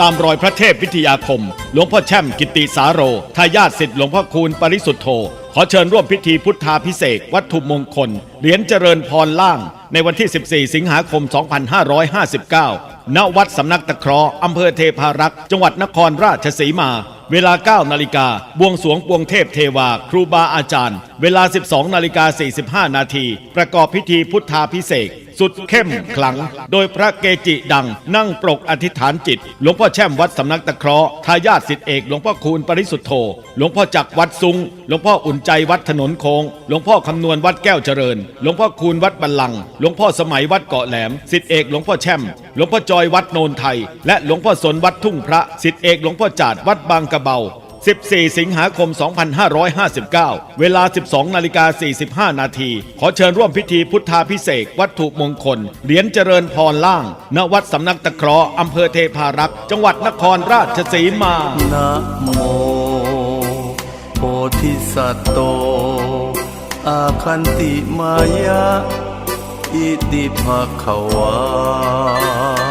ตามรอยพระเทพวิทยาคม หลวงพ่อแช่มกิติสาโรทายาทสิทธิหลวงพ่อคูณปริสุทธโธขอเชิญร่วมพิธีพุทธาพิเศษวัตถุมงคล เหรียญเจริญพรล่าง ในวันที่ 14 สิงหาคม 2559 ณ วัดสำนักตะเคราะห์อำเภอเทพารักษ์จังหวัดนครราชสีมา เวลา 9 นาฬิกา บวงสวงปวงเทพเทวา ครูบาอาจารย์ เวลา 12 นาฬิกา 45 นาที ประกอบพิธีพุทธาพิเศษสุดเข้มขลัง โดยพระเกจิดัง นั่งปรกอธิษฐานจิต หลวงพ่อแช่มวัดสำนักตะเคราะห์ทายาทสิทธิเอกหลวงพ่อคูณปริสุทธโธหลวงพ่อจักวัดซุงหลวงพ่ออุ่นใจวัดถนนโคงหลวงพ่อคำนวณวัดแก้วเจริญ หลวงพ่อคูณวัดบัลลัง หลวงพ่อสมัยวัดเกาะแหลม สิทธิเอกหลวงพ่อแช่ม หลวงพ่อจอยวัดโนนไทย และหลวงพ่อสนวัดทุ่งพระ สิทธิเอกหลวงพ่อจาดวัดบางกระเบา 14 สิงหาคม 2559 เวลา 12 นาฬิกา 45 นาที ขอเชิญร่วมพิธีพุทธาพิเศษวัตถุมงคล เหรียญเจริญพรล่าง ณ วัดสำนักตะเคราะห์อำเภอเทพารักษ์ จังหวัดนครราชสีมานะโม ธิสัตโต อาคันติมายะ อิติภะคะวา